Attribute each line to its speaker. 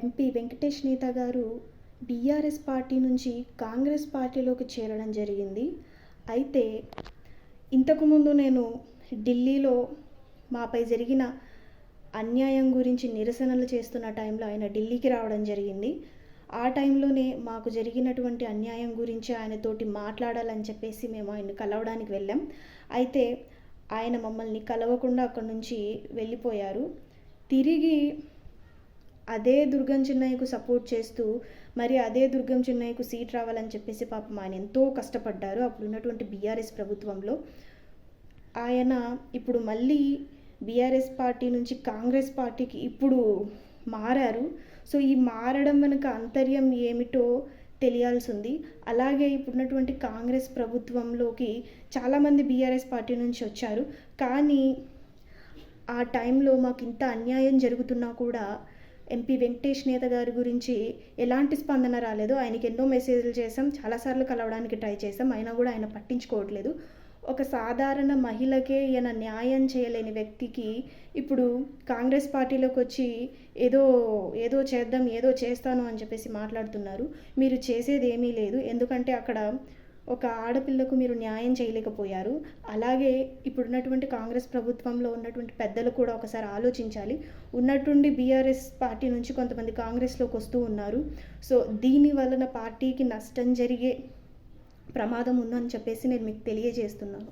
Speaker 1: MP Venkatesh నేత గారు BRS party నుంచి కాంగ్రెస్ పార్టీలోకి చేరడం జరిగింది. అయితే ఇంతకుముందు నేను ఢిల్లీలో మాపై జరిగిన అన్యాయం గురించి నిరసనలు చేస్తున్న టైంలో ఆయన ఢిల్లీకి రావడం జరిగింది. ఆ టైంలోనే మాకు జరిగినటువంటి అన్యాయం గురించి ఆయనతోటి మాట్లాడాలని చెప్పేసి మేము ఆయన్ని కలవడానికి వెళ్ళాం. అయితే ఆయన మమ్మల్ని కలవకుండా అక్కడి నుంచి వెళ్ళిపోయారు. తిరిగి అదే దుర్గం చిన్నయ్యకు సపోర్ట్ చేస్తూ మరి అదే దుర్గం చిన్నయ్యకు సీట్ రావాలని చెప్పేసి పాపం ఆయన ఎంతో కష్టపడ్డారు. అప్పుడు ఉన్నటువంటి బీఆర్ఎస్ ప్రభుత్వంలో. ఆయన ఇప్పుడు మళ్ళీ బీఆర్ఎస్ పార్టీ నుంచి కాంగ్రెస్ పార్టీకి ఇప్పుడు మారారు. సో ఈ మారడం వెనుక అంతర్యం ఏమిటో తెలియాల్సి ఉంది. అలాగే ఇప్పుడున్నటువంటి కాంగ్రెస్ ప్రభుత్వంలోకి చాలామంది బీఆర్ఎస్ పార్టీ నుంచి వచ్చారు. కానీ ఆ టైంలో మాకు ఇంత అన్యాయం జరుగుతున్నా కూడా ఎంపీ వెంకటేష్ నేత గారి గురించి ఎలాంటి స్పందన రాలేదు. ఆయనకి ఎన్నో మెసేజ్లు చేసాం చాలాసార్లు కలవడానికి ట్రై చేసాం అయినా కూడా ఆయన పట్టించుకోవట్లేదు. ఒక సాధారణ మహిళకే ఈయన న్యాయం చేయలేని వ్యక్తికి ఇప్పుడు కాంగ్రెస్ పార్టీలోకి వచ్చి ఏదో ఏదో చేద్దాం ఏదో చేస్తాను అని చెప్పేసి మాట్లాడుతున్నారు. మీరు చేసేది ఏమీ లేదు. ఎందుకంటే అక్కడ ఒక ఆడపిల్లకు మీరు న్యాయం చేయలేకపోయారు. అలాగే ఇప్పుడున్నటువంటి కాంగ్రెస్ ప్రభుత్వంలో ఉన్నటువంటి పెద్దలు కూడా ఒకసారి ఆలోచించాలి. ఉన్నట్టుండి బీఆర్ఎస్ పార్టీ నుంచి కొంతమంది కాంగ్రెస్లోకి వస్తూ ఉన్నారు. సో దీని వలన పార్టీకి నష్టం జరిగే ప్రమాదం ఉందని చెప్పేసి నేను మీకు తెలియజేస్తున్నాను.